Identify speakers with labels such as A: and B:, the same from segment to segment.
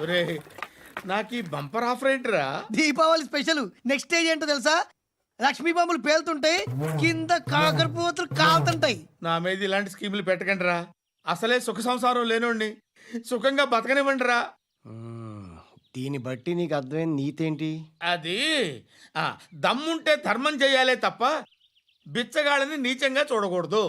A: ఒరే నాకు ఈ బంపర్ ఆఫర్ ఏంటిరా
B: దీపావళి స్పెషల్ నెక్స్ట్ స్టేజ్ ఏంటో తెలుసా? లక్ష్మీ బాంబులు పేలుతుంటాయి కింద కాకరపువతులు కాలుతుంటాయి.
A: నా మీద ఇలాంటి స్కీములు పెట్టకండి రా అసలే సుఖ సంసారం లేనోడిని. సుఖంగా బతకనివ్వండి రా
C: దీన్ని బట్టి నీకు అర్థమైన నీతేంటి?
A: అది ఆ, దమ్ముంటే ధర్మం చేయాలే తప్ప బిచ్చగాళ్ళని నీచంగా చూడకూడదు.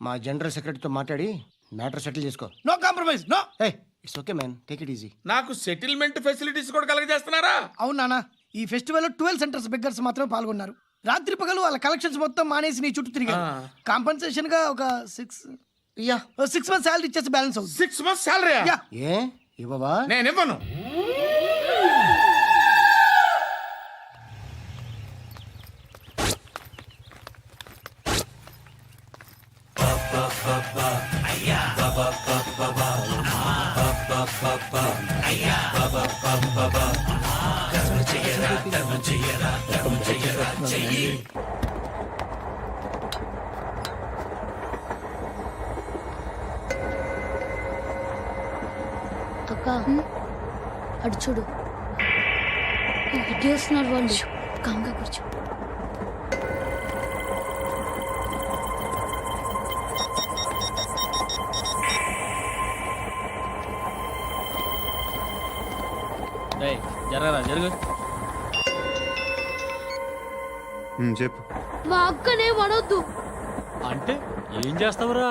C: మా జనరల్ సెక్రటరీతో మాట్లాడి మ్యాటర్ సెటిల్ చేసుకో.
B: No compromise no.
C: A it's okay man. Take it easy.
A: నాకు సెటిల్మెంట్ ఫెసిలిటీస్ కూడా కలగజేస్తున్నారా?
B: అవును నాన్న. ఈ ఫెస్టివల్ ట్వెల్వ్ సెంటర్స్ బెగ్గర్స్ మాత్రమే పాల్గొన్నారు. రాత్రి పగలు వాళ్ళ కలెక్షన్స్ మొత్తం మానేసి నీ చుట్టూ తిరిగారు.
A: ఆ.
B: కాంపన్సేషన్గా ఒక six
C: yeah.
B: Six months salary ఇచ్చేసి బ్యాలెన్స్ అవుతుంది
A: సిక్స్ మంత్స్ శాలరీ
B: యా.
C: ఏ? ఇవ్వవా?
A: నేను ఇవ్వను.
D: అక్క. అటు చూడు. ఇటు వస్తున్నారు వాళ్ళు కామ్గా కూర్చో.
E: జరగరా జరుగు.
F: చెప్పు.
D: మా అక్కనే వనొద్దు
E: అంటే ఏం చేస్తావురా?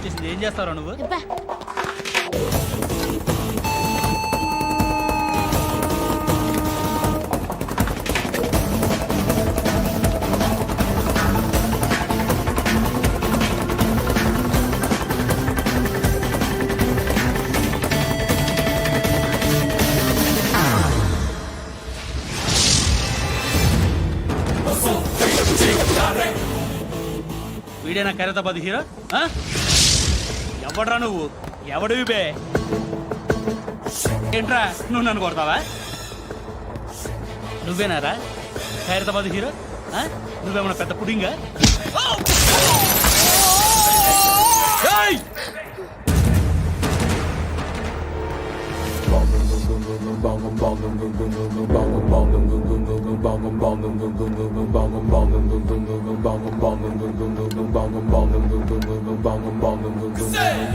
E: వచ్చేసింది. ఏం చేస్తావురా నువ్వు? వీడేనా ఖైరతాబాద్ హీరో? ఆ? ఎవడ్రా నువ్వు? ఎవడివి బే ఏంట్రా నువ్వు నన్ను కొడతావా? నువ్వేనారా? హైదరాబాద్ హీరో? నువ్వేమన్నా పెద్ద పుడింగా?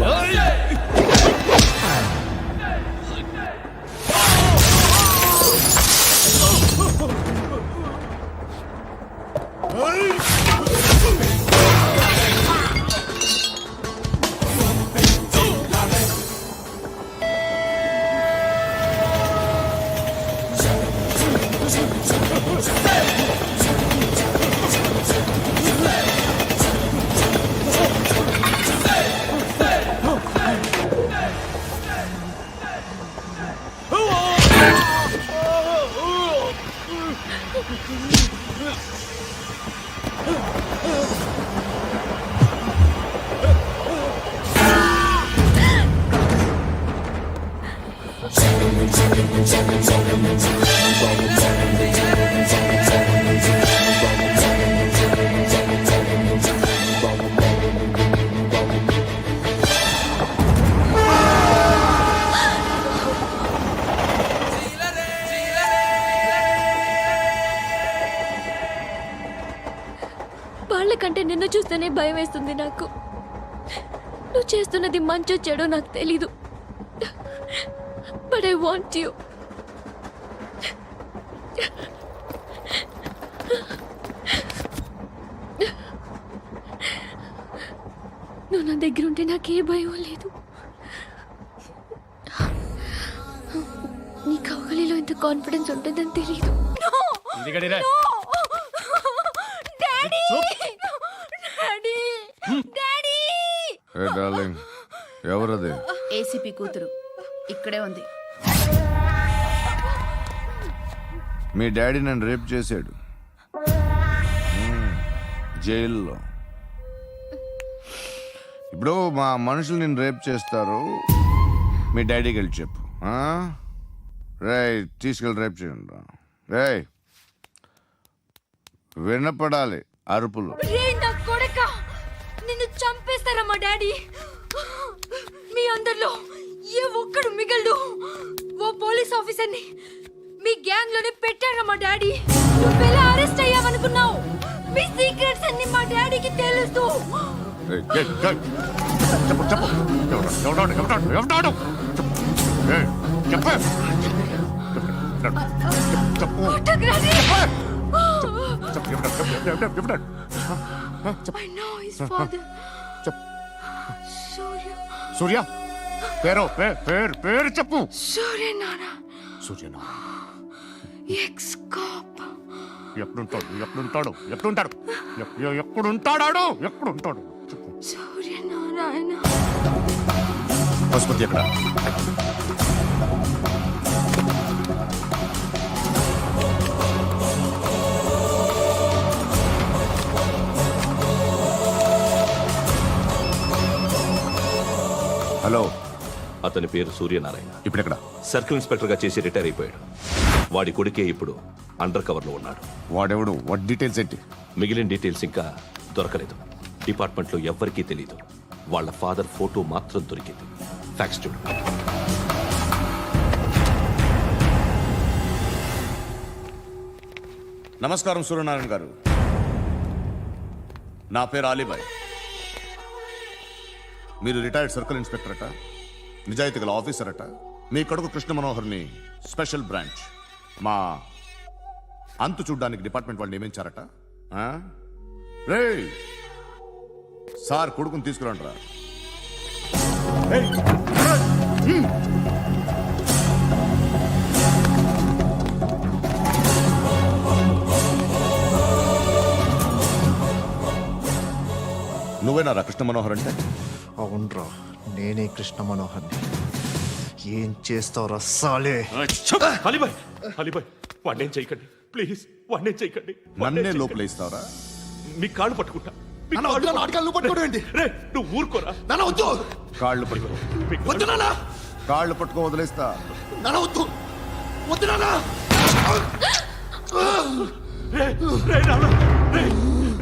E: Oh yeah!
D: వాళ్ళకంటే నిన్ను చూస్తేనే భయం వేస్తుంది నాకు. నువ్వు చేస్తున్నది మంచో చెడో నాకు తెలీదు. but I want you. నువ్వు నా దగ్గర ఉంటే నాకే భయం లేదు. నీ కౌగలిలో ఇంత కాన్ఫిడెన్స్ ఉంటుందని తెలియదు
G: ఎవరది?
H: ఏసీపీ కూతురు. ఇక్కడే ఉంది.
G: మీ డాడీ నన్ను రేప్ చేశాడు. జైల్లో. ఇప్పుడు మా మనుషులు నేను రేప్ చేస్తారు. మీ డాడీకి వెళ్ళి చెప్పు. రే తీసుకెళ్ళి రేప్ చేయండి రే. వినపడాలి అరుపులు.
D: నిన్ను చంపేస్తారా మా డాడీ? మీ అందరిలో ఏ ఒక్కడు మిగలడు. ఓ పోలీస్ ఆఫీసర్ని మీ గ్యాంగ్లోనే పెట్టారా మా డాడీ? నువ్వెలా అరెస్ట్ అయ్యావనుకున్నావు? మీ సీక్రెట్స్ అన్ని మా డాడీకి తెలుసు.
G: చెప్పు చెప్పు ఎవడు, ఎవడాడు, ఎవడాడు, ఎవడాడు? చెప్పు.
D: సూర్య.
G: పేరు పేరు పేరు చెప్పు.
D: సూర్య నాన్న
G: సూర్యనా
D: ఎక్స్ కాప్
G: ఎప్పుడుంటాడు? ఎప్పుడుంటాడు? ఎప్పుడుంటాడు? ఎప్- ఎ- ఎప్పుడుంటాడాడు? ఎప్పుడుంటాడు? చెప్పు.
D: సూర్య నారాయణ
G: పశుపతి ఎక్కడ? హలో.
I: అతని పేరు సూర్యనారాయణ.
G: ఇప్పుడు ఎక్కడ
I: సర్కిల్ ఇన్స్పెక్టర్గా చేసి రిటైర్ అయిపోయాడు. వాడి కొడుకే ఇప్పుడు అండర్ కవర్లో ఉన్నాడు.
G: వాడెవడు? వాట్ డీటెయిల్స్ ఏంటి?
I: మిగిలిన డీటెయిల్స్ ఇంకా దొరకలేదు. డిపార్ట్మెంట్లో ఎవ్వరికీ తెలియదు వాళ్ళ ఫాదర్ ఫోటో మాత్రం దొరికింది. ఫ్యాక్స్ చూడు.
G: నమస్కారం సూర్యనారాయణ గారు. నా పేరు అలీబాయ్ మీరు రిటైర్డ్ సర్కిల్ ఇన్స్పెక్టర్ అట నిజాయితీ గల ఆఫీసర్ అట. మీ కొడుకు కృష్ణ మనోహర్ని స్పెషల్ బ్రాంచ్ మా అంతు చూడ్డానికి డిపార్ట్మెంట్ వాళ్ళు నియమించారట. ఆ? రేయ్! సార్ కొడుకుని తీసుకురండి రా నువ్వేనా రా కృష్ణ మనోహర్ అంటే?
J: అవునరా నేనే కృష్ణ మనోహర్ని ఏం చేస్తావురా సాలే?
I: అలీబాయ్ అలీబాయ్ వాడినేం చేయకండి. ప్లీజ్ వాడినేం చేయకండి.
G: నన్నే లోపలేస్తావరా
I: మీ కాళ్ళు పట్టుకుంటా. మీ. రే, నువ్వు ఊరుకోరా.
G: కాళ్ళు పట్టుకో.
I: కాళ్ళు-
G: కాళ్ళు పట్టుకో వదిలేస్తా.
I: నాన్న, నాన్న, రే, రే, నాన్న, నాన్న, నాన్న, రే, రే, రే,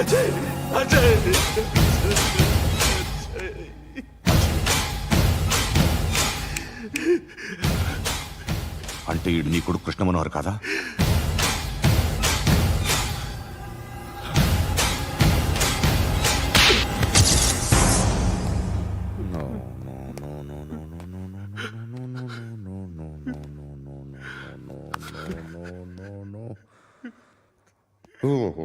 I: అజయ్ అజయ్
G: అంటే ఈడు నీ కొడుకు కృష్ణ మనోహర్ కాదా ఓహో.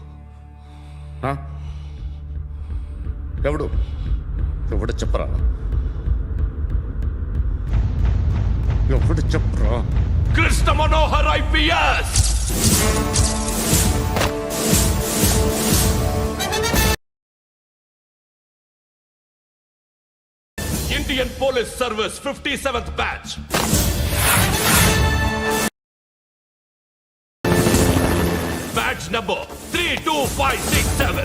G: ఎవడు ఎవడు చెప్పరా ఎవడు చెప్పరా
I: Krishna Manohar IPS Indian Police Service 57th batch. number 32567.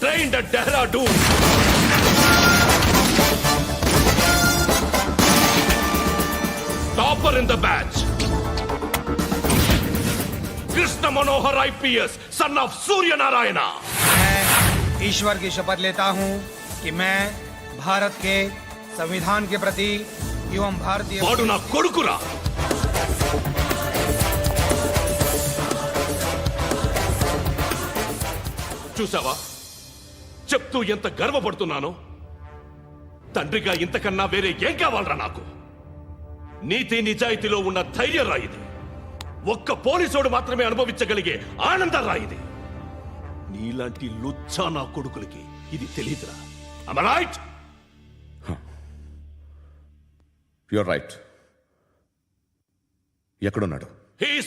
I: Trained at Dehradun. Topper in the batch. Krishna Manohar IPS, son of Surya Narayana.
K: मैं ईश्वर की शपथ लेता हूँ कि मैं भारत के संविधान के प्रति एवं भारतीय
I: कुड़कुरा చూసావా చెప్తూ ఎంత గర్వపడుతున్నానో? తండ్రిగా ఇంతకన్నా వేరే ఏం కావాలరా నాకు? నీతి నిజాయితీలో ఉన్న ధైర్యం రా ఇది. ఒక్క పోలీసోడు మాత్రమే అనుభవించగలిగే ఆనందం రా ఇది. నీలాంటి లుచ్చా నా కొడుకులకి ఇది తెలియదురా. రైట్
G: యువర్ రైట్ ఎక్కడున్నాడు?
I: He's